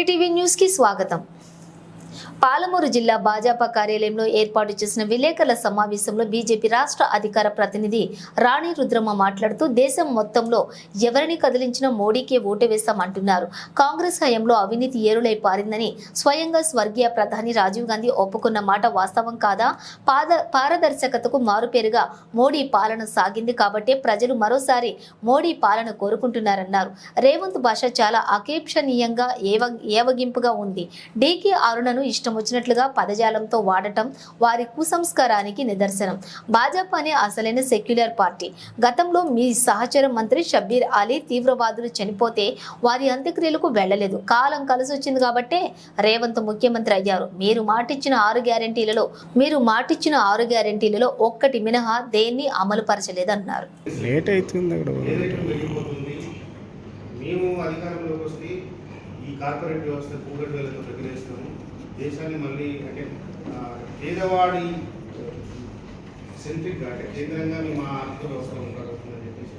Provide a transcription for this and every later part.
City TV న్యూస్కి స్వాగతం. పాలమూరు జిల్లా భాజపా కార్యాలయంలో ఏర్పాటు చేసిన విలేకరుల సమావేశంలో బీజేపీ రాష్ట్ర అధికార ప్రతినిధి రాణి రుద్రమ్మ మాట్లాడుతూ దేశం మొత్తంలో ఎవరిని కదిలించినా మోడీకే ఓటు వేస్తామంటున్నారు కాంగ్రెస్ హయాంలో అవినీతి ఏరులై పారిందని స్వయంగా స్వర్గీయ ప్రధాని రాజీవ్ గాంధీ ఒప్పుకున్న మాట వాస్తవం కాదా? పాద పారదర్శకతకు మారుపేరుగా మోడీ పాలన సాగింది కాబట్టి ప్రజలు మరోసారి మోడీ పాలన కోరుకుంటున్నారన్నారు. రేవంత్ భాష చాలా అకేక్షణీయంగా ఏవ ఏవగింపుగా ఉంది. డీకే అరుణను ఇష్టం వచ్చినట్లుగా పదజాలంతో వాడటం వారి కుసంస్కారానికి నిదర్శనం. భాజపానే అసలైన సెక్యులర్ పార్టీ. గతంలో మీ సహచర మంత్రి షబ్బీర్ అలీ తీవ్రవాదులు చనిపోతే వారి అంత్యక్రియలకు వెళ్ళలేదు. కాలం కలిసి వచ్చింది కాబట్టే రేవంత్ ముఖ్యమంత్రి అయ్యారు. మీరు మాటిచ్చిన ఆరు గ్యారెంటీలలో మీరు మాటిచ్చిన ఆరు గ్యారెంటీలలో ఒక్కటి మినహా దేన్ని అమలు పరచలేదన్నారు లేట్ అవుతుంది అక్కడ ఏదైతే పెరిగిపోతుంది మేము అధికారంలోకి వస్తే ఈ కార్పొరేట్ వ్యవస్థ కూగట్ వేలతో ప్రతిరేస్తాము దేశాన్ని మళ్ళీ అంటే పేదవాడి సెంట్రిక్ అంటే కేంద్రంగా మేము ఆ ఆర్థిక వ్యవస్థ ఉండగలుగుతుందని చెప్పేసి.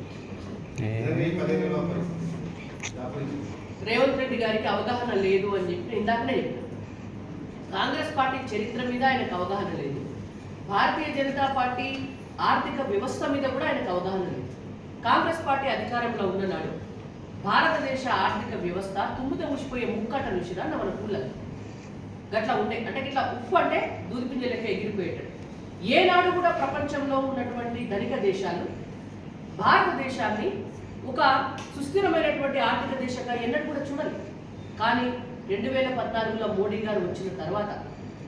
దాపరించింది. రేవంత్ రెడ్డి గారికి అవగాహన లేదు అని చెప్పి నేను ఇందాకనే చెప్పాను కాంగ్రెస్ పార్టీ చరిత్ర మీద ఆయనకు అవగాహన లేదు. భారతీయ జనతా పార్టీ ఆర్థిక వ్యవస్థ మీద కూడా ఆయనకు అవగాహన లేదు. కాంగ్రెస్ పార్టీ అధికారంలో ఉన్ననాడు భారతదేశ ఆర్థిక వ్యవస్థ ఊసిపోయే ముక్కట నుంచిరా మన పుల్లలు గట్లా ఉండే అంటే ఇట్లా ఉప్పు అంటే దూదిపింజ లెక్క ఎగిరిపోయేటట్టు. ఏనాడు కూడా ప్రపంచంలో ఉన్నటువంటి ధనిక దేశాలు భారతదేశాన్ని ఒక సుస్థిరమైనటువంటి ఆర్థిక దేశంగా ఎన్నడూ కూడా చూడాలి కానీ రెండు వేల పద్నాలుగులో మోడీ గారు వచ్చిన తర్వాత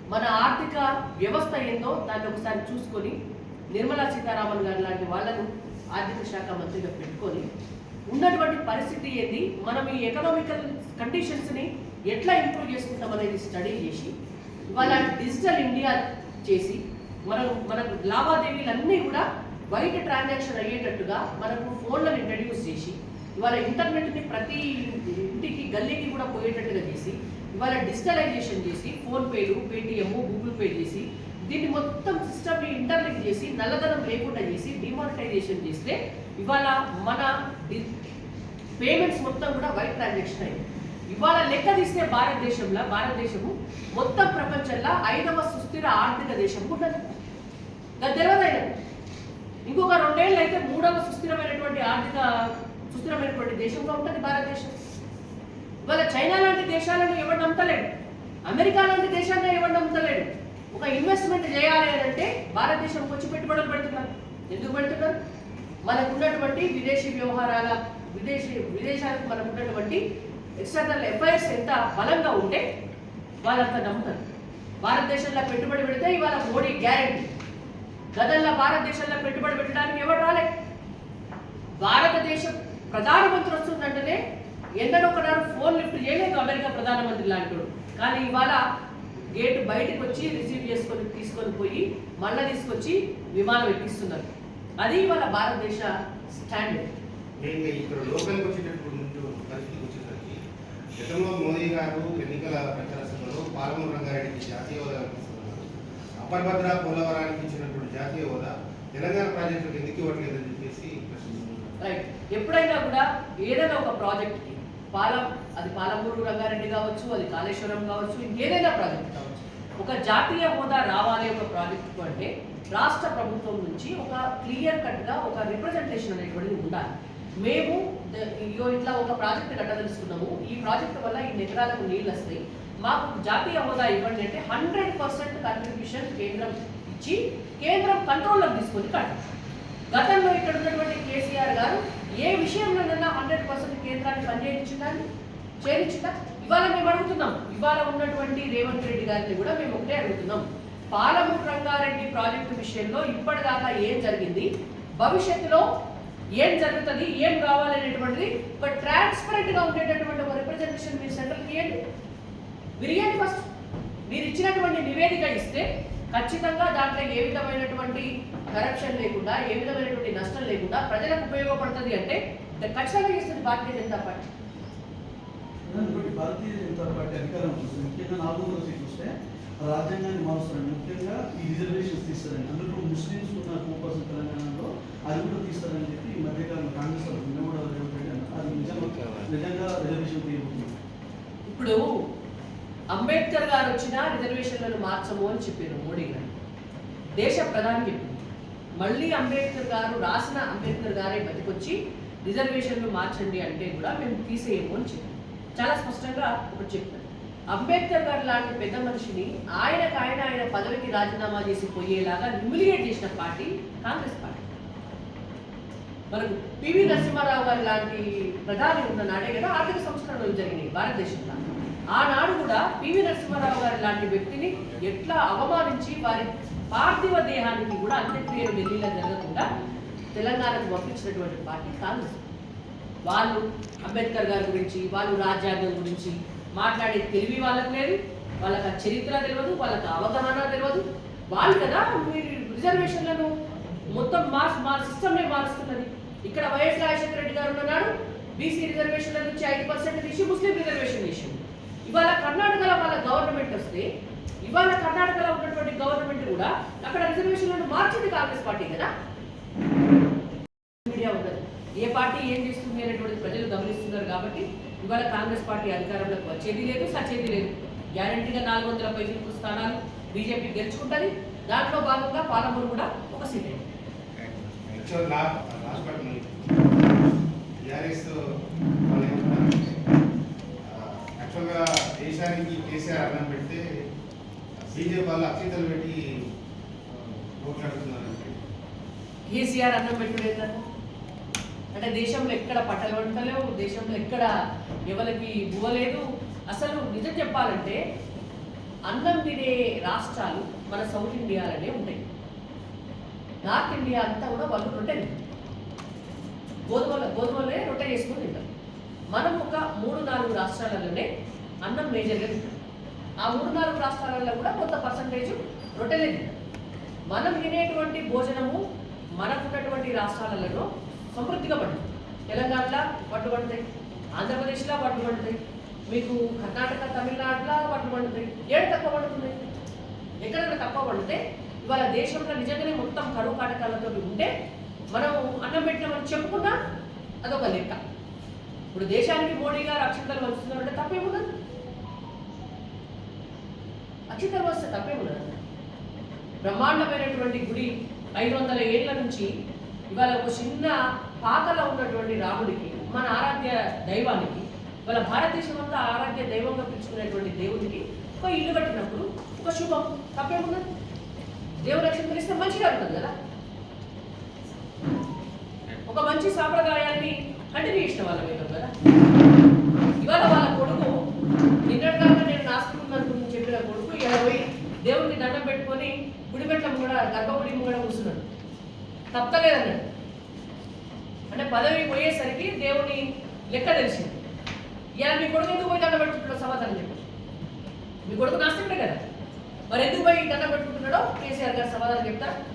మన ఆర్థిక వ్యవస్థ ఏందో దాన్ని ఒకసారి చూసుకొని నిర్మలా సీతారామన్ గారు లాంటి వాళ్ళను ఆర్థిక శాఖ మంత్రిగా పెట్టుకొని ఉన్నటువంటి పరిస్థితి ఏంది? మనం ఈ ఎకనామికల్ కండిషన్స్ని ఎట్లా ఇంప్రూవ్ చేసుకుంటాం అనేది స్టడీ చేసి వాళ్ళ డిజిటల్ ఇండియా చేసి మనం మనకు లావాదేవీలన్నీ కూడా బయట ట్రాన్సాక్షన్ అయ్యేటట్టుగా మనకు ఫోన్లను ఇంట్రడ్యూస్ చేసి ఇవాళ ఇంటర్నెట్ని ప్రతి ఇంటికి గల్లీకి కూడా పోయేటట్టుగా చేసి ఇవాళ డిజిటలైజేషన్ చేసి ఫోన్పేలు పేటిఎమ్ గూగుల్ పే చేసి దీన్ని మొత్తం సిస్టమ్ని ఇంటర్లింక్ చేసి నల్లధనం లేకుండా చేసి డిమానిటైజేషన్ చేస్తే ఇవాళ మన పేమెంట్స్ మొత్తం కూడా వైట్ ట్రాన్సాక్షన్ అయింది ఇవాళ లెక్క తీస్తే భారతదేశంలో భారతదేశము మొత్తం ప్రపంచంలో ఐదవ సుస్థిర ఆర్థిక దేశం ఉన్నది. అది తెలియదు ఇంకొక రెండేళ్ళు అయితే మూడవ సుస్థిరమైనటువంటి ఆర్థిక సుస్థిరమైనటువంటి దేశంగా ఉంటుంది భారతదేశం. ఇవాళ చైనా లాంటి దేశాలను ఎవరు నమ్మతలేడు అమెరికా లాంటి దేశాన్ని ఎవరు నమ్మతలేడు ఒక ఇన్వెస్ట్మెంట్ చేయాలి అని అంటే వచ్చి పెట్టుబడులు పెడుతున్నారు. ఎందుకు పెడుతున్నారు? మనకు ఉన్నటువంటి విదేశీ వ్యవహారాల విదేశీ విదేశాలకు మనకు ఉన్నటువంటి ఎక్స్టర్నల్ అఫైర్స్ ఎంత బలంగా ఉంటే వాళ్ళంతా నమ్ముతారు. భారతదేశంలో పెట్టుబడి పెడితే ఇవాళ మోడీ గ్యారెంటీ. గతంలో భారతదేశంలో పెట్టుబడి పెట్టడానికి ఎవరు రాలే? భారతదేశం ప్రధానమంత్రి వస్తుందంటేనే ఎన్నడో ఫోన్ లిఫ్ట్ చేయలేదు అమెరికా ప్రధానమంత్రి లాంటి కానీ ఇవాళ గేట్ బయటకు వచ్చి రిసీవ్ చేసుకొని తీసుకొని పోయి మళ్ళీ తీసుకొచ్చి విమానం ఎక్కిస్తున్నారు. అది ఇవాళ భారతదేశ స్టాండర్డ్. లోకల్కి గతంలో మోదీ గారు ఎన్నికల ప్రచార సభలో పాలమూరు రంగారెడ్డికి జాతీయ హోదా కల్పిస్తున్నారు అపర్భద్ర పోలవరానికి ఇచ్చినటువంటి జాతీయ హోదా తెలంగాణ ప్రాజెక్టులకు ఎందుకు ఇవ్వట్లేదని చెప్పేసి రైట్ ఎప్పుడైనా కూడా ఏదైనా ఒక ప్రాజెక్ట్కి పాలం అది పాలమూరు రంగారెడ్డి కావచ్చు అది కాళేశ్వరం కావచ్చు ఇంకేదైనా ప్రాజెక్ట్ కావచ్చు ఒక జాతీయ హోదా రావాలి ఒక ప్రాజెక్టు అంటే రాష్ట్ర ప్రభుత్వం నుంచి ఒక క్లియర్ కట్గా ఒక రిప్రజెంటేషన్ అనేటువంటిది ఉండాలి. మేము ఇగో ఇట్లా ఒక ప్రాజెక్ట్ కట్టదలుచుకున్నాము ఈ ప్రాజెక్ట్ వల్ల ఈ ఎకరాలకు నీళ్ళు వస్తాయి. మాకు జాతీయ హోదా ఇవ్వండి అంటే హండ్రెడ్ పర్సెంట్ కంట్రిబ్యూషన్ కేంద్రం ఇచ్చి కేంద్రం కంట్రోల్లోకి తీసుకొని కట్టాలి గతంలో ఇక్కడ ఉన్నటువంటి కేసీఆర్ గారు ఏ విషయంలోనైనా హండ్రెడ్ పర్సెంట్ కేంద్రాన్ని పనిచేయించిందని చేయించిందా? ఇవాళ మేము అడుగుతున్నాం. ఇవాళ ఉన్నటువంటి రేవంత్ రెడ్డి గారిని కూడా మేము ఒకటే అడుగుతున్నాం. పాలమూరు రంగారెడ్డి ప్రాజెక్టు విషయంలో ఇప్పటిదాకా ఏం జరిగింది? భవిష్యత్తులో ఏం జరుగుతుంది ఏం కావాలి అనేటువంటిది ఒక ట్రాన్స్పరెంట్గా ఉండేటటువంటి ఒక రిప్రజెంటేషన్ మీరు సెంట్రల్ ఇవ్వండి మీరు ఇవ్వండి ఫస్ట్ మీరు ఇచ్చినటువంటి నివేదిక ఇస్తే ఖచ్చితంగా దాంట్లో ఏ విధమైనటువంటి కరప్షన్ లేకుండా ఏ విధమైనటువంటి నష్టం లేకుండా ప్రజలకు ఉపయోగపడుతుంది అంటే ఖచ్చితంగా ఇస్తుంది భారతీయ జనతా పార్టీ. భారతీయ జనతా పార్టీ అధికారం ముఖ్యంగా నాలుగు వందల చూస్తే రాజ్యాంగాన్ని మారుస్తున్నాడు ముఖ్యంగా ఈ రిజర్వేషన్స్ తీస్తారని అందులో ముస్లిమ్స్ ఉన్న టూ తెలంగాణలో అది కూడా తీస్తారని చెప్పి ఈ మధ్యకాలంలో కాంగ్రెస్ వాళ్ళు నిన్న కూడా అది నిజంగా నిజంగా రిజర్వేషన్ తీయబోతుంది. ఇప్పుడు అంబేద్కర్ గారు వచ్చినా రిజర్వేషన్లను మార్చము అని చెప్పారు మోడీ గారు. దేశ ప్రధాని చెప్పింది మళ్ళీ అంబేద్కర్ గారు రాసిన అంబేద్కర్ గారే బతికొచ్చి రిజర్వేషన్లు మార్చండి అంటే కూడా మేము తీసేయము అని చెప్పారు. చాలా స్పష్టంగా ఒకటి చెప్పారు. అంబేద్కర్ గారు లాంటి పెద్ద మనిషిని ఆయనకు ఆయన ఆయన పదవికి రాజీనామా చేసి పోయేలాగా న్యూమిలియేట్ చేసిన పార్టీ కాంగ్రెస్ పార్టీ. మనకు పివి నరసింహారావు గారి లాంటి ప్రధాని ఉన్న నాడే కదా ఆర్థిక సంస్కరణలు జరిగినాయి భారతదేశంలో. ఆనాడు కూడా పివి నరసింహారావు గారి లాంటి వ్యక్తిని ఎట్లా అవమానించి వారి పార్థివ దేహానికి కూడా అంత్యక్రియలు ఢిల్లీలో జరగకుండా తెలంగాణకు పంపించినటువంటి పార్టీ కాంగ్రెస్. వాళ్ళు అంబేద్కర్ గారి గురించి వాళ్ళు రాజ్యాంగం గురించి మాట్లాడే తెలివి వాళ్ళకి లేదు వాళ్ళకి ఆ చరిత్ర తెలియదు వాళ్ళకి అవగాహన తెలియదు. వాళ్ళు కదా మీరు రిజర్వేషన్లను మొత్తం మార్స్ మా సిస్టమ్నే మారుస్తున్నది. ఇక్కడ వైఎస్ రాజశేఖర రెడ్డి గారు ఉన్నాడు బీసీ రిజర్వేషన్ల నుంచి ఐదు పర్సెంట్ తీసి ముస్లిం రిజర్వేషన్ చేసింది ఇవాళ కర్ణాటకలో వాళ్ళ గవర్నమెంట్ వస్తే ఇవాళ కర్ణాటకలో ఉన్నటువంటి గవర్నమెంట్ కూడా అక్కడ రిజర్వేషన్లను మార్చింది కాంగ్రెస్ పార్టీ కదా. మీడియా ఉండదు ఏ పార్టీ ఏం చేస్తుంది అనేటువంటి ప్రజలు గమనిస్తున్నారు కాబట్టి ఇవాళ కాంగ్రెస్ పార్టీ అధికారంలోకి వచ్చేది లేదు సచ్చేది లేదు. గ్యారంటీగా నాలుగు వందల పైసలు స్థానాలు బీజేపీ గెలుచుకుంటుంది. దాంట్లో భాగంగా పాలమూరు కూడా ఒక సీట్. యాక్చువల్గా దేశానికి కేసీఆర్ అన్నం పెడితే బీజేపీ వాళ్ళు అక్షితలు పెట్టి పోట్లాడుతున్నారంటే కేసీఆర్ అన్నం పెట్టుడు ఏంటంటే అంటే దేశంలో ఎక్కడ పట్టలు వంటలేవు దేశంలో ఎక్కడ ఎవరికి బువ్వలేదు అసలు నిజం చెప్పాలంటే అన్నం తినే రాష్ట్రాలు మన సౌత్ ఇండియాలోనే ఉంటాయి. నార్త్ ఇండియా అంతా కూడా వాళ్ళు రొట్టె గోధుమల గోధుమలే రొట్టె చేసుకుని తింటారు. మనం ఒక మూడు నాలుగు రాష్ట్రాలలోనే అన్నం మేజర్గా తింటాం. ఆ మూడు నాలుగు రాష్ట్రాలలో కూడా కొంత పర్సంటేజ్ రొట్టెలే తింటారు మనం తినేటువంటి భోజనము మనకున్నటువంటి రాష్ట్రాలలో సమృద్ధిగా పండుతుంది. తెలంగాణలో పట్టు పండుతాయి ఆంధ్రప్రదేశ్లో పట్టు పండుతాయి మీకు కర్ణాటక తమిళనాడులో పట్టు పండుతాయి ఏడు తక్కువ పండుతుంది? ఎక్కడైనా తక్కువ పండితే ఇవాళ దేశంలో నిజంగానే మొత్తం కరువు కాటకాలతో ఉంటే మనం అన్నం పెట్టినామని చెప్పుకున్నా అదొక లెక్క. ఇప్పుడు దేశానికి మోడీ గారు అక్షంతలు వస్తున్నారంటే తప్పేమున్నది అక్షితలు వస్తే తప్పేమున్నది బ్రహ్మాండమైనటువంటి గుడి ఐదు వందల ఏళ్ళ నుంచి ఇవాళ ఒక చిన్న పాకలో ఉన్నటువంటి రాముడికి మన ఆరాధ్య దైవానికి వాళ్ళ భారతదేశం అంతా ఆరాధ్య దైవంగా పిలుచుకునేటువంటి దేవుడికి ఒక ఇల్లు కట్టినప్పుడు ఒక శుభం. తప్పేమున్నది దేవుడు రక్షణ తెలిస్తే మంచిగా ఉంటుంది కదా? ఒక మంచి సాంప్రదాయాన్ని కంటిన్యూ చేసిన వాళ్ళ మీద కదా? ఇవాళ వాళ్ళ కొడుకు నిన్నటిదాకా నేను నాస్తికున్నాను గురించి చెప్పిన కొడుకు ఇలా పోయి దేవుడికి దండం పెట్టుకొని గుడిపెట్ల ముంగడ గర్భగుడి ముంగడ కూర్చున్నాడు. తప్పలేదన్నాడు. అంటే పదవి పోయేసరికి దేవుని లెక్క తెలిసింది. ఇలా మీ కొడుకు ఎందుకు పోయి దండం పెట్టుకుంటున్నాడు సమాధానం చెప్పి. మీ కొడుకు నాస్తికుడే కదా. మరి ఎందుకు పోయి దండం పెట్టుకుంటున్నాడో కేసీఆర్ గారు సమాధానం చెప్తారు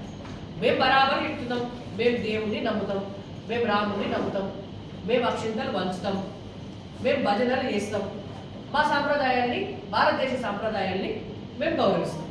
మేము బరాబర్ చెప్తున్నాం. మేము దేవుణ్ణి నమ్ముతాం. మేము రాముడిని నమ్ముతాం. మేము అక్షింతలు పంచుతాం. మేము భజనలు చేస్తాం. మా సాంప్రదాయాన్ని భారతదేశ సాంప్రదాయాన్ని మేము గౌరవిస్తాం.